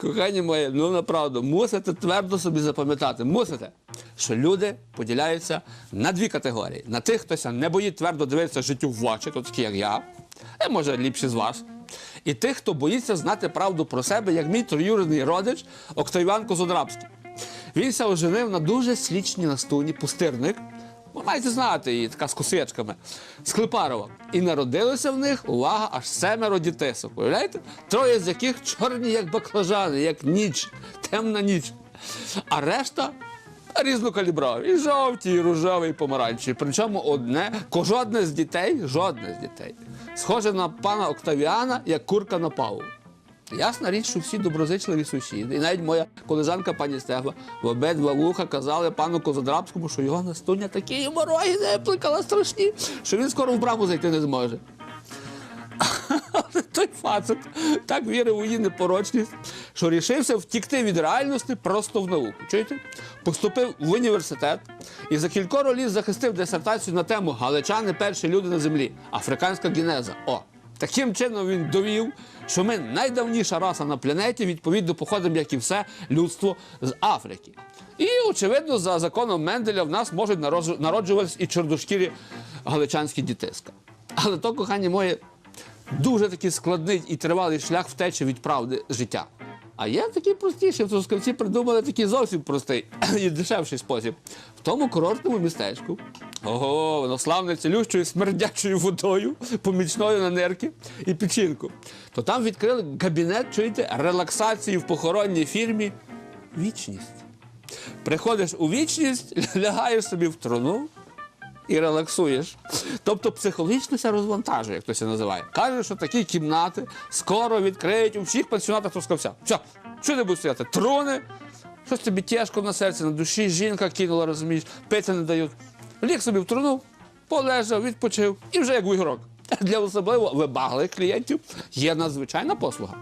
Кохані мої, ну направду, мусите твердо собі запам'ятати, мусите, що люди поділяються на дві категорії: на тих, хто не боїть твердо дивитися життю в очі, то такі, як я, а може ліпші з вас. І тих, хто боїться знати правду про себе, як мій троюрідний родич Октавіан Козодрабський. Він ся оженив на дуже слічній настуні пустирник. Ви маєте знати, її така з косичками, з Клепарова. І народилося в них, увага, аж семеро дітисок. Уявляєте? Троє з яких чорні, як баклажани, як ніч, темна ніч. А решта різнокаліброві. І жовті, і рожеві, і помаранчеві. Причому одне, жодне з дітей, жодне з дітей. Схоже на пана Октавіана, як курка на паву. Ясна річ, що всі доброзичливі сусіди. І навіть моя колежанка пані Стегла в обидва вуха казали пану Козодрабському, що його настуня такі мороги не плекала страшні, що він скоро в браму зайти не зможе. Але той фацет так вірив у її непорочність, що рішився втікти від реальності просто в науку. Чуєте? Поступив в університет і за кількоро літ захистив дисертацію на тему Галичани перші люди на землі. Африканська генеза. О! Таким чином він довів, що ми найдавніша раса на планеті, відповідно походимо, як і все людство з Африки. І, очевидно, за законом Менделя в нас можуть народжу- народжуватись і чорношкірі галичанські дітиська. Але то, кохані мої, дуже такий складний і тривалий шлях втечі від правди життя. А є такий простіший, в придумали такий зовсім простий і дешевший спосіб. В тому курортному містечку, ого, воно славне цілющою смердячою водою, помічною на нирки і печінку. То там відкрили кабінет, чуєте, релаксації в похоронній фірмі Вічність. Приходиш у вічність, лягаєш собі в труну, і релаксуєш. Тобто психологічно ся розвантажує, як то це називає. Каже, що такі кімнати скоро відкриють у всіх пансіонатах Трускавця. Все, що не будуть стояти? Труни, щось тобі тяжко на серці, на душі, жінка кинула, розумієш, пити не дають. Ліг собі в труну, полежав, відпочив і вже як вигрок. Для особливо вибаглих клієнтів є надзвичайна послуга.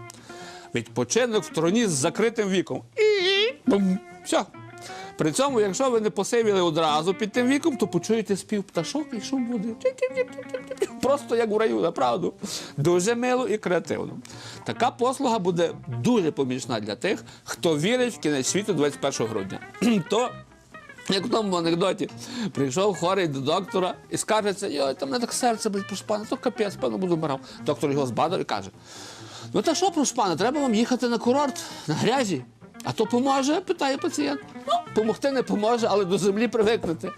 Відпочинок в труні з закритим віком. І бум, все. При цьому, якщо ви не посивіли одразу під тим віком, то почуєте спів пташок і шум води. Просто як в раю, направду. Дуже мило і креативно. Така послуга буде дуже помічна для тих, хто вірить в кінець світу 21 грудня. То як в тому анекдоті, прийшов хворий до доктора і скаржиться, йой, там мене так серце болить, прошпане, то капець, певно, буду вмирав. Доктор його збадав і каже: Ну та що, прошпане, треба вам їхати на курорт, на грязі. А то поможе, питає пацієнт. Ну, помогти не поможе, але до землі привикнути.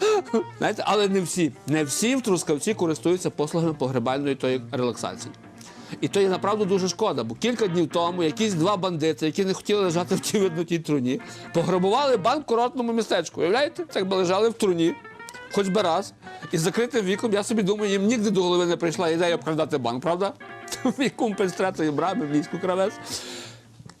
Знаєте, але не всі. Не всі в Трускавці користуються послугами погребальної тої релаксації. І то є направду дуже шкода, бо кілька днів тому якісь два бандити, які не хотіли лежати в тій виднутій труні, пограбували банк в курортному містечку. Уявляєте? Так би лежали в труні, хоч би раз. І з закритим віком, я собі думаю, їм нігде до голови не прийшла ідея обкрадати банк, правда? Мій кумпель з і брами в міську кравець.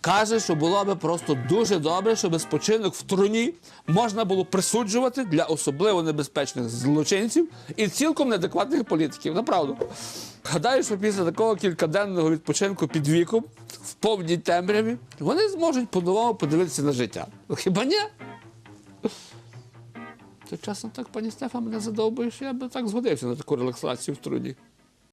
Каже, що було би просто дуже добре, щоб спочинок в труні можна було присуджувати для особливо небезпечних злочинців і цілком неадекватних політиків. Направду. Гадаю, що після такого кількаденного відпочинку під віком в повній темряві вони зможуть по-новому подивитися на життя. Хіба ні? То часом так, пані Стефа, мене задовбує, що я би так згодився на таку релаксацію в труні.